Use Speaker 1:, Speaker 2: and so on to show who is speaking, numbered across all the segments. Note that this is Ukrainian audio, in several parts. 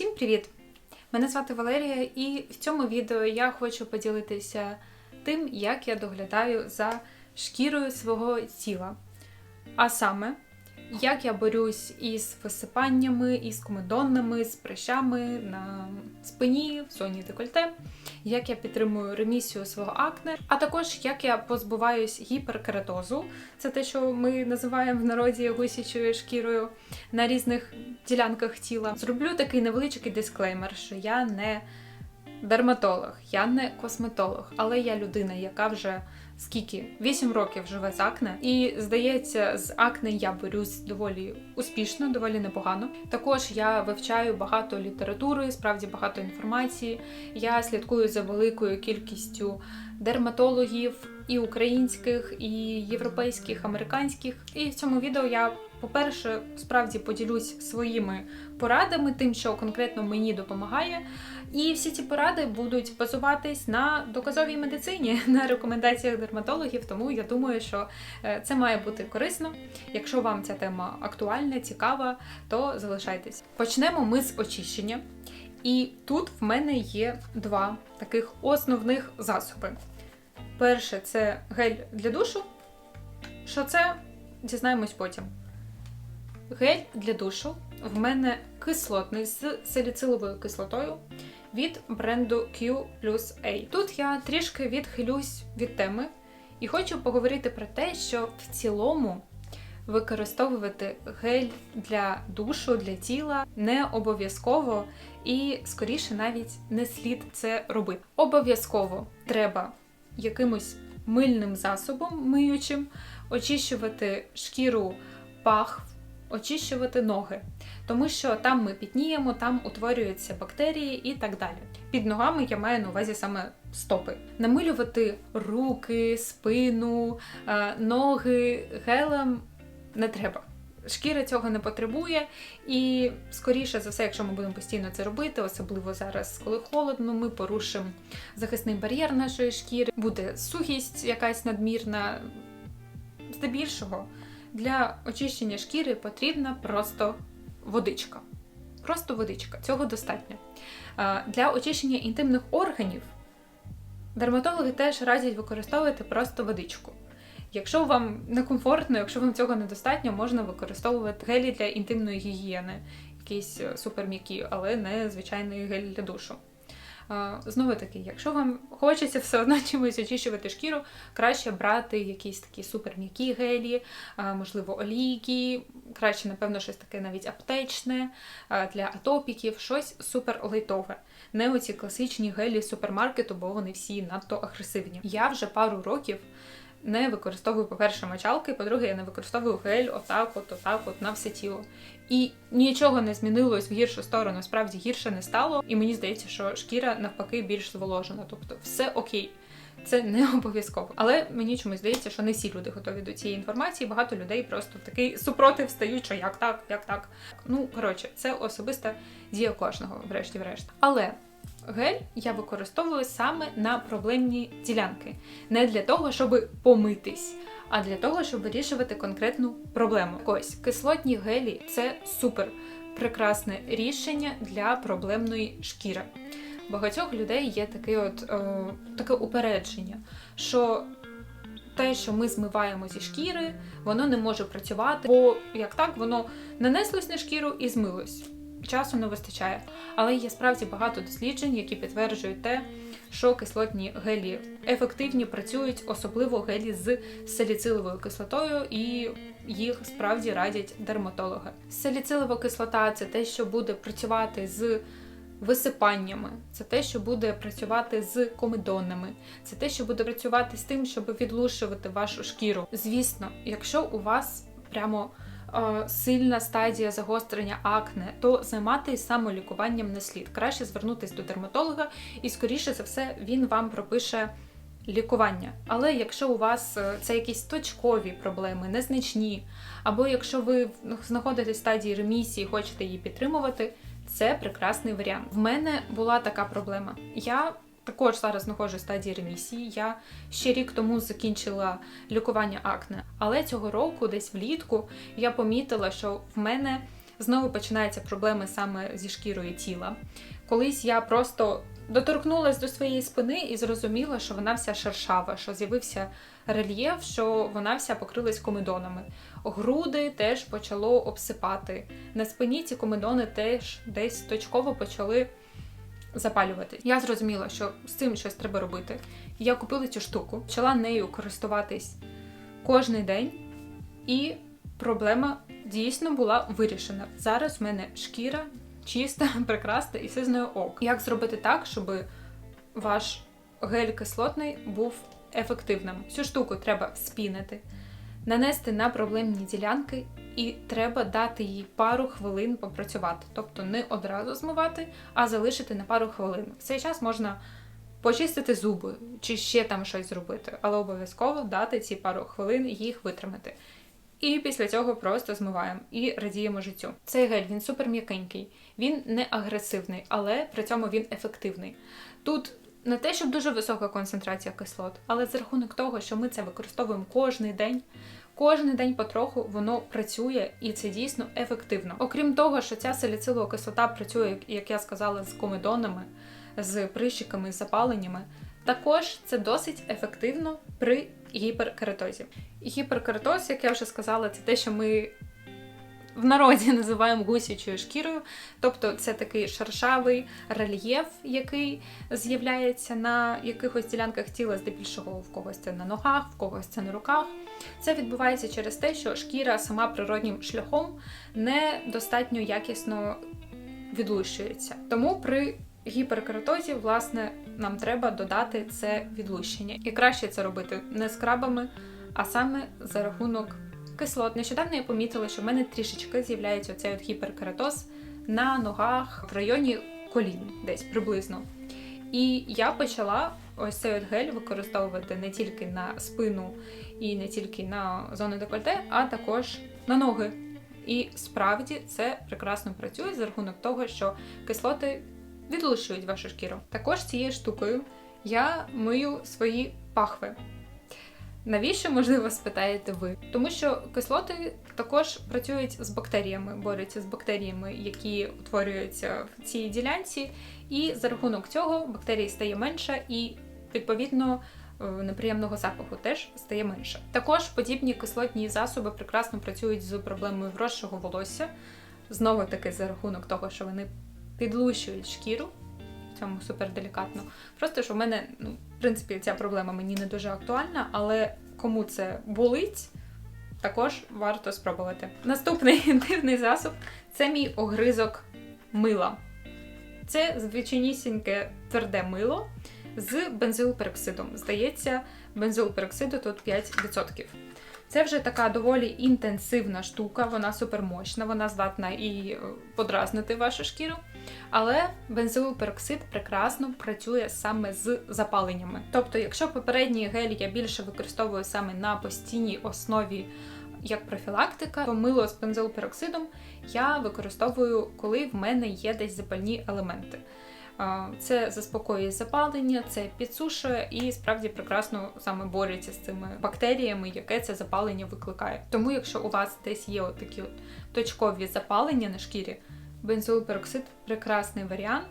Speaker 1: Всім привіт! Мене звати Валерія, і в цьому відео я хочу поділитися тим, як я доглядаю за шкірою свого тіла. А саме, як я борюсь із висипаннями, із комедонними, з прищами на спині, в зоні декольте, як я підтримую ремісію свого акне, а також як я позбуваюсь гіперкератозу, це те, що ми називаємо в народі гусячою шкірою на різних ділянках тіла. Зроблю такий невеличкий дисклеймер, що я не дерматолог, я не косметолог, але я людина, яка вже скільки 8 років живе з акне, і здається, з акне я борюсь доволі успішно, доволі непогано. Також я вивчаю багато літератури, справді багато інформації. Я слідкую за великою кількістю дерматологів і українських, і європейських, американських. І в цьому відео я. По-перше, справді поділюсь своїми порадами, тим, що конкретно мені допомагає. І всі ці поради будуть базуватись на доказовій медицині, на рекомендаціях дерматологів. Тому я думаю, що е, це має бути корисно. Якщо вам ця тема актуальна, цікава, то залишайтесь. Почнемо ми з очищення. І тут в мене є два таких основних засоби. Перше це гель для душу. Що це? Дізнаємось потім. Гель для душу в мене кислотний з саліциловою кислотою від бренду Q A. Тут я трішки відхилюсь від теми і хочу поговорити про те, що в цілому використовувати гель для душу, для тіла не обов'язково і, скоріше, навіть не слід це робити. Обов'язково треба якимось мильним засобом миючим очищувати шкіру пах очищувати ноги, тому що там ми пітніємо, там утворюються бактерії і так далі. Під ногами я маю на увазі саме стопи. Намилювати руки, спину, е, ноги гелем не треба. Шкіра цього не потребує, і скоріше за все, якщо ми будемо постійно це робити, особливо зараз, коли холодно, ми порушимо захисний бар'єр нашої шкіри, буде сухість якась надмірна. Здебільшого для очищення шкіри потрібна просто водичка. Просто водичка, цього достатньо. Для очищення інтимних органів дерматологи теж радять використовувати просто водичку. Якщо вам некомфортно, якщо вам цього недостатньо, можна використовувати гелі для інтимної гігієни, якісь е, суперм'які, але не звичайний гель для душу. Знову таки, якщо вам хочеться все одно чимось очищувати шкіру, краще брати якісь такі суперм'які гелі, можливо, олійки, краще, напевно, щось таке навіть аптечне для атопіків, щось супер лайтове. Не оці класичні гелі супермаркету, бо вони всі надто агресивні. Я вже пару років не використовую, по-перше, мочалки, по-друге, я не використовую гель отак, от, отак, от на все тіло. І нічого не змінилось в гіршу сторону, справді гірше не стало. І мені здається, що шкіра навпаки більш зволожена. Тобто, все окей. Це не обов'язково. Але мені чомусь здається, що не всі люди готові до цієї інформації. Багато людей просто такий супротив стають, що як так, як так. Ну коротше, це особиста дія кожного, врешті-врешт. Але Гель я використовую саме на проблемні ділянки. Не для того, щоб помитись, а для того, щоб вирішувати конкретну проблему. Ось кислотні гелі це супер прекрасне рішення для проблемної шкіри. Багатьох людей є таке от, е, таке упередження, що те, що ми змиваємо зі шкіри, воно не може працювати, бо як так, воно нанеслось на шкіру і змилось часу не вистачає. Але є справді багато досліджень, які підтверджують те, що кислотні гелі ефективні працюють, особливо гелі з саліциловою кислотою, і їх справді радять дерматологи. Саліцилова кислота це те, що буде працювати з висипаннями, це те, що буде працювати з комедонами, це те, що буде працювати з тим, щоб відлушувати вашу шкіру. Звісно, якщо у вас прямо сильна стадія загострення акне, то займатися самолікуванням не слід. Краще звернутися до дерматолога, і, скоріше за все, він вам пропише лікування. Але якщо у вас е, це якісь точкові проблеми, незначні, або якщо ви знаходитесь в стадії ремісії, хочете її підтримувати, це прекрасний варіант. В мене була така проблема. Я також зараз знаходжусь в стадії ремісії. Я ще рік тому закінчила лікування акне, але цього року, десь влітку, я помітила, що в мене знову починаються проблеми саме зі шкірою тіла. Колись я просто доторкнулась до своєї спини і зрозуміла, що вона вся шершава, що з'явився рельєф, що вона вся покрилась комедонами. Груди теж почало обсипати. На спині ці комедони теж десь точково почали запалювати. Я зрозуміла, що з цим щось треба робити. Я купила цю штуку, почала нею користуватись кожен день, і проблема дійсно була вирішена. Зараз в мене шкіра чиста, прекрасна і все з нею ок. Як зробити так, щоб ваш гель кислотний був ефективним? Цю штуку треба спінити, нанести на проблемні ділянки, і треба дати їй пару хвилин попрацювати. Тобто не одразу змивати, а залишити на пару хвилин. В цей час можна. Почистити зуби чи ще там щось зробити, але обов'язково дати ці пару хвилин їх витримати. І після цього просто змиваємо і радіємо життю. Цей гель він супер м'якенький, він не агресивний, але при цьому він ефективний. Тут не те, щоб дуже висока концентрація кислот, але за рахунок того, що ми це використовуємо кожен день. Кожен день потроху воно працює і це дійсно ефективно. Окрім того, що ця саліцилова кислота працює, як я сказала, з комедонами, з прищиками, з запаленнями. Також це досить ефективно при гіперкератозі. Гіперкератоз, як я вже сказала, це те, що ми в народі називаємо гусячою шкірою, тобто це такий шершавий рельєф, який з'являється на якихось ділянках тіла, здебільшого в когось це на ногах, в когось це на руках. Це відбувається через те, що шкіра сама природнім шляхом недостатньо якісно відлущується. Тому при гіперкератозі, власне, нам треба додати це відлущення. І краще це робити не скрабами, а саме за рахунок кислот. Нещодавно я помітила, що в мене трішечки з'являється оцей от гіперкератоз на ногах в районі колін, десь приблизно. І я почала ось цей от гель використовувати не тільки на спину і не тільки на зону декольте, а також на ноги. І справді це прекрасно працює за рахунок того, що кислоти відлущують вашу шкіру. Також цією штукою я мию свої пахви. Навіщо, можливо, спитаєте ви? Тому що кислоти також працюють з бактеріями, борються з бактеріями, які утворюються в цій ділянці, і за рахунок цього бактерій стає менше і, відповідно, е, неприємного запаху теж стає менше. Також подібні кислотні засоби прекрасно працюють з проблемою вросшого волосся, знову таки за рахунок того, що вони підлущують шкіру. Цьому супер делікатно. Просто що в мене, ну, в принципі, ця проблема мені не дуже актуальна, але кому це болить, також варто спробувати. Наступний дивний засоб це мій огризок мила. Це звичайнісіньке тверде мило з бензилпероксидом. Здається, бензилпероксиду тут 5%. Це вже така доволі інтенсивна штука, вона супермощна, вона здатна і е, подразнити вашу шкіру. Але бензилпероксид прекрасно працює саме з запаленнями. Тобто, якщо попередній гель я більше використовую саме на постійній основі як профілактика, то мило з бензилпероксидом я використовую, коли в мене є десь запальні елементи. Це заспокоює запалення, це підсушує і справді прекрасно саме бореться з цими бактеріями, яке це запалення викликає. Тому, якщо у вас десь є такі от точкові запалення на шкірі, бензоїлпероксид прекрасний варіант.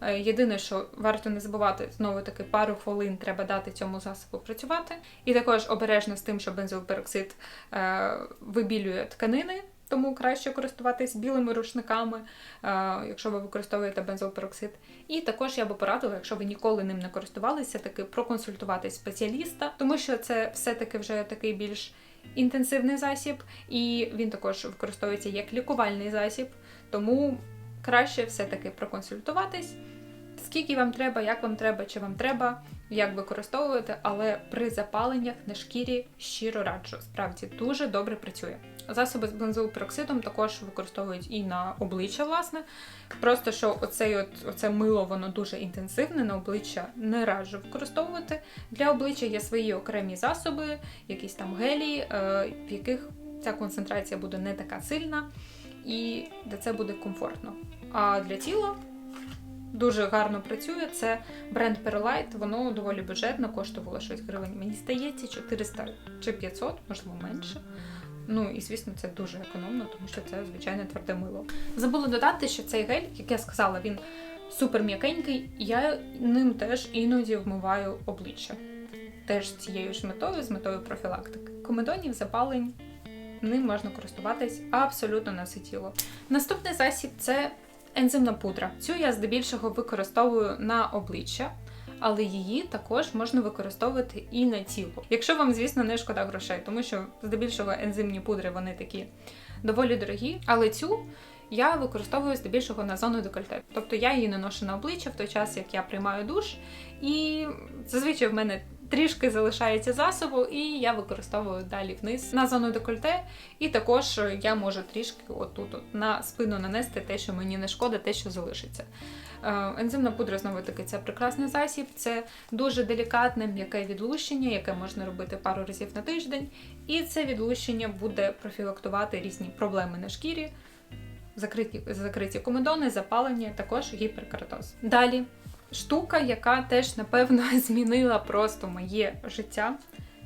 Speaker 1: Е, єдине, що варто не забувати, знову таки пару хвилин треба дати цьому засобу працювати. І також обережно з тим, що бензоїлпероксид е, вибілює тканини тому краще користуватись білими рушниками, е, якщо ви використовуєте бензопероксид. І також я би порадила, якщо ви ніколи ним не користувалися, таки проконсультуватись спеціаліста, тому що це все-таки вже такий більш інтенсивний засіб, і він також використовується як лікувальний засіб, тому краще все-таки проконсультуватись. Скільки вам треба, як вам треба, чи вам треба, як використовувати, але при запаленнях на шкірі щиро раджу. Справді дуже добре працює. Засоби з бензопероксидом також використовують і на обличчя, власне. Просто що оцей от, оце мило воно дуже інтенсивне, на обличчя не раджу використовувати. Для обличчя є свої окремі засоби, якісь там гелі, е, в яких ця концентрація буде не така сильна, і де це буде комфортно. А для тіла. Дуже гарно працює. Це бренд Perlite, воно доволі бюджетно, коштувало щось гривень. Мені здається, 400 чи 500, можливо, менше. Ну і звісно, це дуже економно, тому що це звичайне тверде мило. Забула додати, що цей гель, як я сказала, він супер м'якенький. Я ним теж іноді вмиваю обличчя. Теж цією ж метою, з метою профілактики. Комедонів, запалень ним можна користуватись абсолютно на все тіло. Наступний засіб це ензимна пудра. Цю я здебільшого використовую на обличчя. Але її також можна використовувати і на тіло. Якщо вам, звісно, не шкода грошей, тому що здебільшого ензимні пудри вони такі доволі дорогі. Але цю я використовую здебільшого на зону декольте. Тобто я її наношу на обличчя в той час, як я приймаю душ, і зазвичай в мене трішки залишається засобу, і я використовую далі вниз на зону декольте. І також я можу трішки отут от, на спину нанести те, що мені не шкода, те, що залишиться. Е, Ензимна пудра, знову таки, це прекрасний засіб, це дуже делікатне м'яке відлущення, яке можна робити пару разів на тиждень. І це відлущення буде профілактувати різні проблеми на шкірі, закриті, закриті комедони, запалення, також гіперкератоз. Далі штука, яка теж, напевно, змінила просто моє життя.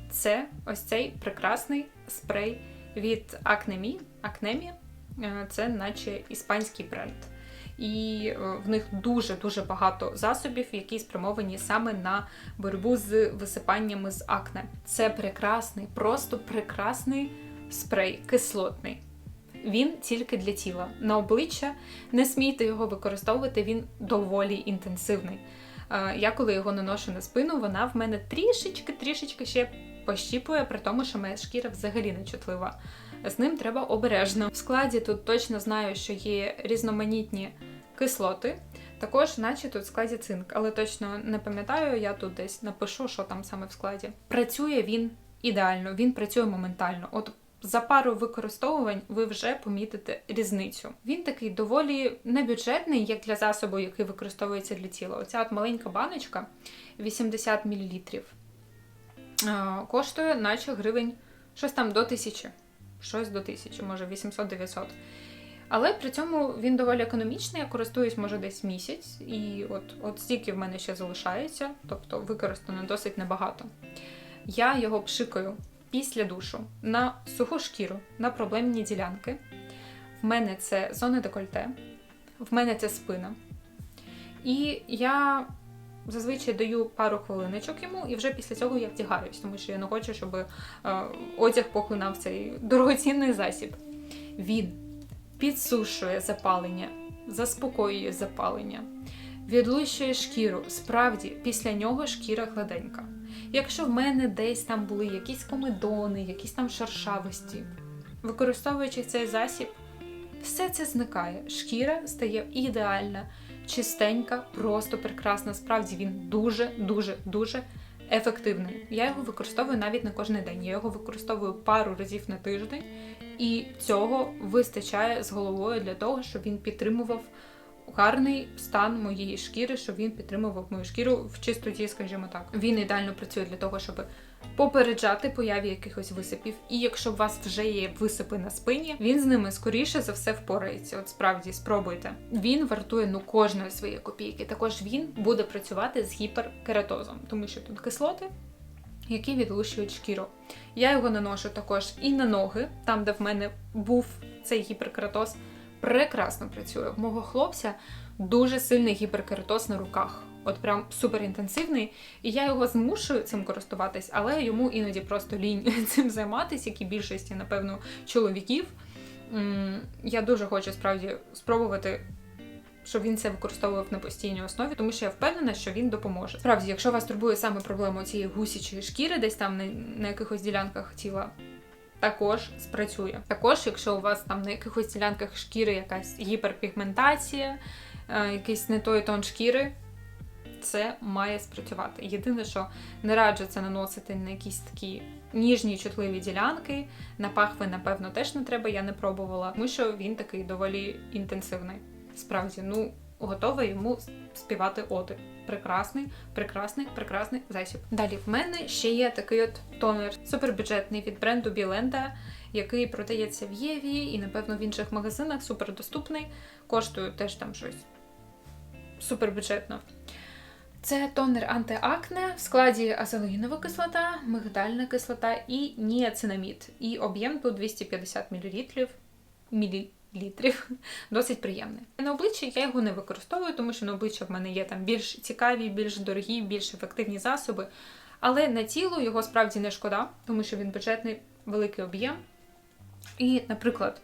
Speaker 1: Це ось цей прекрасний спрей від Acnemi. Acnemi – це наче іспанський бренд. І е, в них дуже-дуже багато засобів, які спрямовані саме на боротьбу з висипаннями з акне. Це прекрасний, просто прекрасний спрей, кислотний. Він тільки для тіла. На обличчя не смійте його використовувати, він доволі інтенсивний. Е, Я коли його наношу на спину, вона в мене трішечки-трішечки ще пощіпує, при тому, що моя шкіра взагалі не чутлива. З ним треба обережно. В складі тут точно знаю, що є різноманітні кислоти. Також, наче тут в складі цинк, але точно не пам'ятаю, я тут десь напишу, що там саме в складі. Працює він ідеально, він працює моментально. От за пару використовувань ви вже помітите різницю. Він такий доволі небюджетний, як для засобу, який використовується для тіла. Оця от маленька баночка 80 мл. Коштує, наче гривень щось там до тисячі. Щось до тисячі, може 800-900. Але при цьому він доволі економічний, я користуюсь, може, десь місяць, і от, от стільки в мене ще залишається, тобто використано досить небагато. Я його пшикаю після душу на суху шкіру, на проблемні ділянки. В мене це зони декольте, в мене це спина. І я зазвичай даю пару хвилиночок йому, і вже після цього я вдягаюсь, тому що я не хочу, щоб е, одяг поглинав цей дорогоцінний засіб. Він підсушує запалення, заспокоює запалення, відлущує шкіру. Справді, після нього шкіра гладенька. Якщо в мене десь там були якісь комедони, якісь там шершавості, використовуючи цей засіб, все це зникає. Шкіра стає ідеальна, чистенька, просто прекрасна. Справді він дуже, дуже, ефективний. Я його використовую навіть на кожен день. Я його використовую пару разів на тиждень, і цього вистачає з головою для того, щоб він підтримував гарний стан моєї шкіри, щоб він підтримував мою шкіру в чистоті, скажімо так. Він ідеально працює для того, щоб попереджати появі якихось висипів. І якщо у вас вже є висипи на спині, він з ними скоріше за все впорається. От справді спробуйте. Він вартує ну кожної своєї копійки. Також він буде працювати з гіперкератозом, тому що тут кислоти. Які відлущують шкіру. Я його наношу також і на ноги, там, де в мене був цей гіперкератоз, прекрасно працює. В мого хлопця дуже сильний гіперкератоз на руках. От прям супер інтенсивний. І я його змушую цим користуватись, але йому іноді просто лінь цим займатися, як і більшості, напевно, чоловіків. Я дуже хочу справді спробувати. Щоб він це використовував на постійній основі, тому що я впевнена, що він допоможе. Справді, якщо вас турбує саме проблема цієї гусячої шкіри, десь там на якихось ділянках тіла, також спрацює. Також, якщо у вас там на якихось ділянках шкіри якась гіперпігментація, е, якийсь не той тон шкіри, це має спрацювати. Єдине, що не раджу це наносити на якісь такі ніжні чутливі ділянки. На пахви, напевно, теж не треба, я не пробувала, тому що він такий доволі інтенсивний. Справді, ну, готова йому співати оди. Прекрасний, прекрасний, прекрасний засіб. Далі в мене ще є такий от тонер супербюджетний від бренду Білента, який продається в Єві і, напевно, в інших магазинах супердоступний. Коштує теж там щось супербюджетно. Це тонер антиакне в складі азелеїнова кислота, мигдальна кислота і ніацинамід. І об'єм тут 250 мл. Мілілітрів. Досить приємний. На обличчі я його не використовую, тому що на обличчя в мене є там більш цікаві, більш дорогі, більш ефективні засоби. Але на тіло його справді не шкода, тому що він бюджетний, великий об'єм. І, наприклад,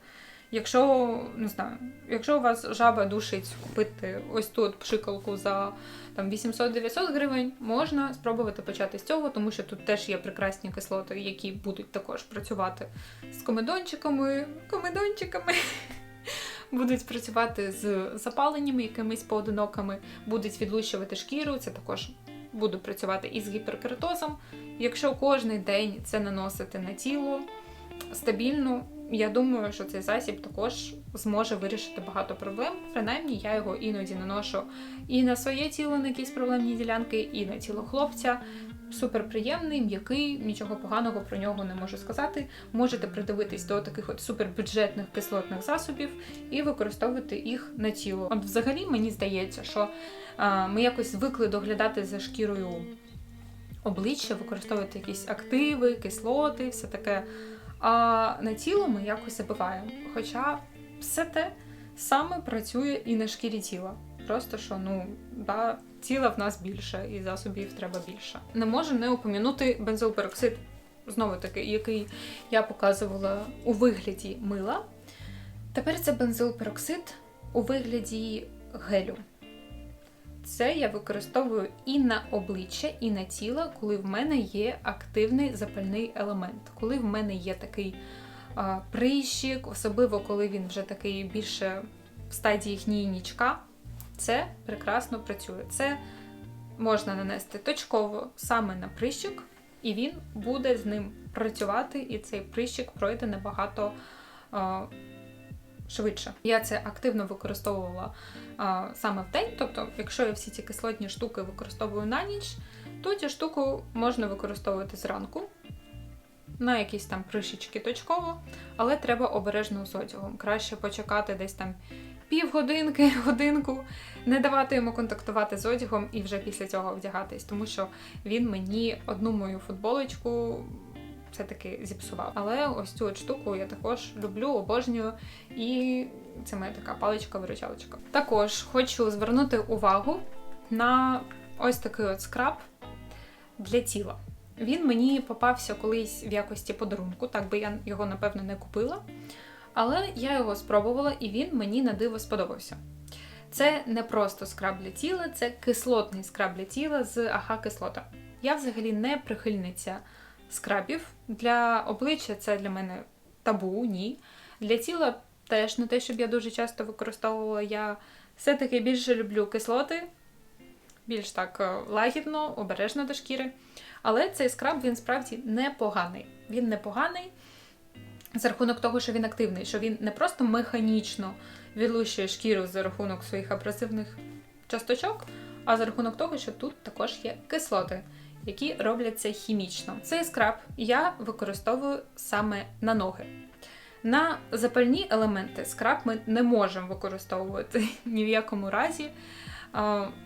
Speaker 1: якщо не знаю, якщо у вас жаба душить купити ось тут пшикалку за там 800-900 гривень, можна спробувати почати з цього, тому що тут теж є прекрасні кислоти, які будуть також працювати з комедончиками, комедончиками. Будуть працювати з запаленнями якимись поодинокими, будуть відлущувати шкіру, це також буду працювати із гіперкератозом. Якщо кожен день це наносити на тіло стабільно, я думаю, що цей засіб також зможе вирішити багато проблем. Принаймні, я його іноді наношу і на своє тіло на якісь проблемні ділянки, і на тіло хлопця. Супер приємний, м'який, нічого поганого про нього не можу сказати. Можете придивитись до таких от супербюджетних кислотних засобів і використовувати їх на тіло. От, взагалі, мені здається, що а, ми якось звикли доглядати за шкірою обличчя, використовувати якісь активи, кислоти, все таке. А на тіло ми якось забуваємо. Хоча все те саме працює і на шкірі тіла. Просто що, ну, да, тіла в нас більше і засобів треба більше. Не можу не упомянути бензилпероксид, знову таки, який я показувала у вигляді мила. Тепер це бензилпероксид у вигляді гелю. Це я використовую і на обличчя, і на тіло, коли в мене є активний запальний елемент, коли в мене є такий а, прищик, особливо коли він вже такий більше в стадії гнійнічка, це прекрасно працює. Це можна нанести точково саме на прищик, і він буде з ним працювати, і цей прищик пройде набагато. А, Швидше. Я це активно використовувала а, саме в день. Тобто, якщо я всі ці кислотні штуки використовую на ніч, то цю штуку можна використовувати зранку на якісь там пришечки точково, але треба обережно з одягом. Краще почекати десь там півгодинки, годинку, не давати йому контактувати з одягом і вже після цього вдягатись, тому що він мені одну мою футболочку все-таки зіпсував. Але ось цю от штуку я також люблю, обожнюю, і це моя така паличка-виручалочка. Також хочу звернути увагу на ось такий от скраб для тіла. Він мені попався колись в якості подарунку, так би я його, напевно, не купила. Але я його спробувала, і він мені на диво сподобався. Це не просто скраб для тіла, це кислотний скраб для тіла з АХ-кислота. Я взагалі не прихильниця скрабів. Для обличчя це для мене табу, ні. Для тіла теж не те, щоб я дуже часто використовувала. Я все-таки більше люблю кислоти, більш так е, лагідно, обережно до шкіри. Але цей скраб він справді непоганий. Він непоганий за рахунок того, що він активний, що він не просто механічно відлущує шкіру за рахунок своїх абразивних часточок, а за рахунок того, що тут також є кислоти які робляться хімічно. Цей скраб я використовую саме на ноги. На запальні елементи скраб ми не можемо використовувати ні в якому разі.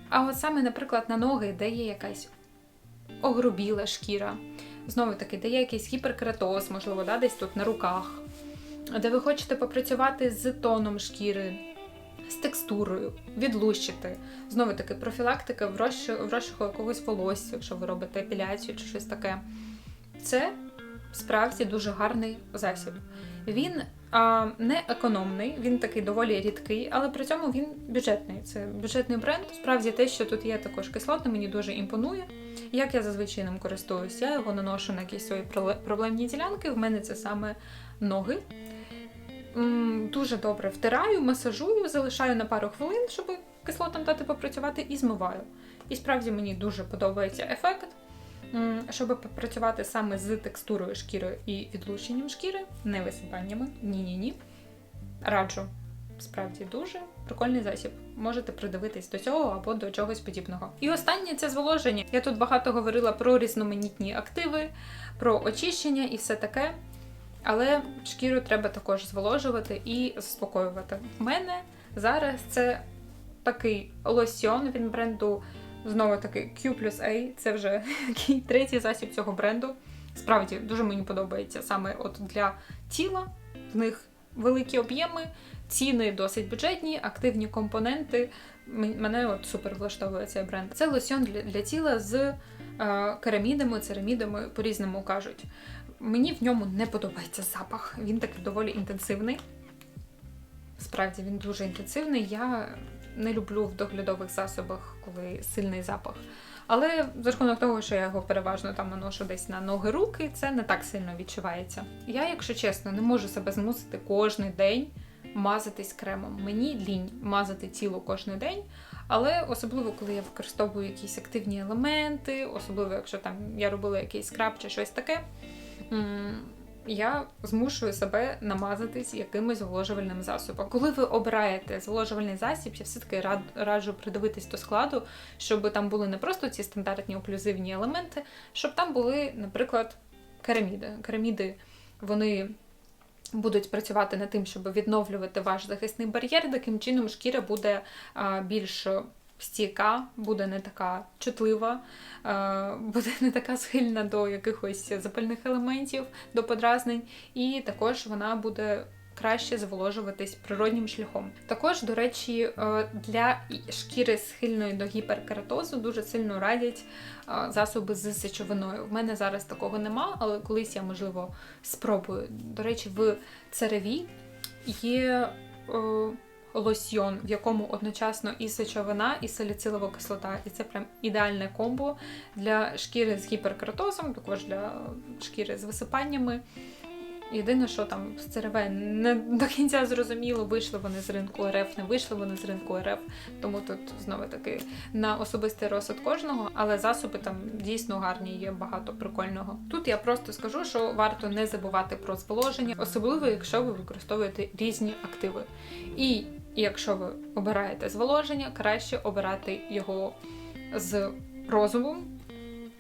Speaker 1: А от саме, наприклад, на ноги, де є якась огрубіла шкіра, знову таки, де є якийсь гіперкератоз, можливо, да, десь тут на руках, де ви хочете попрацювати з тоном шкіри, з текстурою, відлущити. Знову таки, профілактика в розшуху якогось волосся, якщо ви робите епіляцію чи щось таке. Це справді дуже гарний засіб. Він а, не економний, він такий доволі рідкий, але при цьому він бюджетний. Це бюджетний бренд. Справді те, що тут є також кислотне, мені дуже імпонує. Як я зазвичай ним користуюсь, я його наношу на якісь свої проблемні ділянки. В мене це саме ноги дуже добре втираю, масажую, залишаю на пару хвилин, щоб кислотам дати попрацювати, і змиваю. І справді мені дуже подобається ефект, щоб попрацювати саме з текстурою шкіри і відлученням шкіри, не висипаннями. Ні-ні-ні. Раджу. Справді дуже прикольний засіб. Можете придивитись до цього або до чогось подібного. І останнє це зволоження. Я тут багато говорила про різноманітні активи, про очищення і все таке. Але шкіру треба також зволожувати і заспокоювати. У мене зараз це такий лосьон він бренду Знову таки Q A, це вже третій засіб цього бренду. Справді дуже мені подобається саме от для тіла. В них великі об'єми, ціни досить бюджетні, активні компоненти. Мене от супер влаштовує цей бренд. Це лосьон для, для тіла з е, керамідами, церамідами, по-різному кажуть. Мені в ньому не подобається запах. Він такий доволі інтенсивний. Справді він дуже інтенсивний. Я не люблю в доглядових засобах, коли сильний запах. Але за рахунок того, що я його переважно там наношу десь на ноги руки, це не так сильно відчувається. Я, якщо чесно, не можу себе змусити кожен день мазатись кремом. Мені лінь мазати тіло кожен день, але особливо, коли я використовую якісь активні елементи, особливо якщо там я робила якийсь скраб чи щось таке. Я змушую себе намазатись якимось зволожувальним засобом. Коли ви обираєте зволожувальний засіб, я все-таки рад, раджу придивитись до складу, щоб там були не просто ці стандартні оклюзивні елементи, щоб там були, наприклад, кераміди. Кераміди вони будуть працювати над тим, щоб відновлювати ваш захисний бар'єр. Таким чином шкіра буде більш стійка, буде не така чутлива, буде не така схильна до якихось запальних елементів, до подразнень, і також вона буде. Краще зволожуватись природнім шляхом. Також, до речі, е, для шкіри схильної до гіперкератозу дуже сильно радять е, засоби з сечовиною. В мене зараз такого нема, але колись я, можливо, спробую. До речі, в цереві є е, лосьйон, в якому одночасно і сечовина, і саліцилова кислота. І це прям ідеальне комбо для шкіри з гіперкератозом, також для шкіри з висипаннями. Єдине, що там з ЦРВ не до кінця зрозуміло, вийшли вони з ринку РФ, не вийшли вони з ринку РФ. Тому тут знову таки на особистий розсуд кожного, але засоби там дійсно гарні, є багато прикольного. Тут я просто скажу, що варто не забувати про зволоження, особливо якщо ви використовуєте різні активи. І якщо ви обираєте зволоження, краще обирати його з розумом.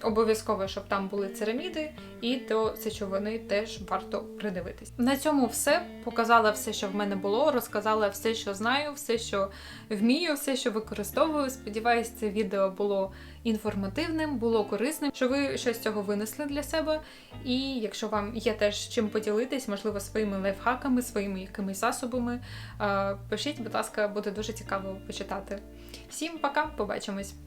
Speaker 1: Обов'язково, щоб там були цераміди, і до сечовини теж варто придивитись. На цьому все. Показала все, що в мене було, розказала все, що знаю, все, що вмію, все, що використовую. Сподіваюсь, це відео було інформативним, було корисним, що ви щось з цього винесли для себе. І якщо вам є теж чим поділитись, можливо, своїми лайфхаками, своїми якимись засобами, е, пишіть, будь ласка, буде дуже цікаво почитати. Всім пока, побачимось!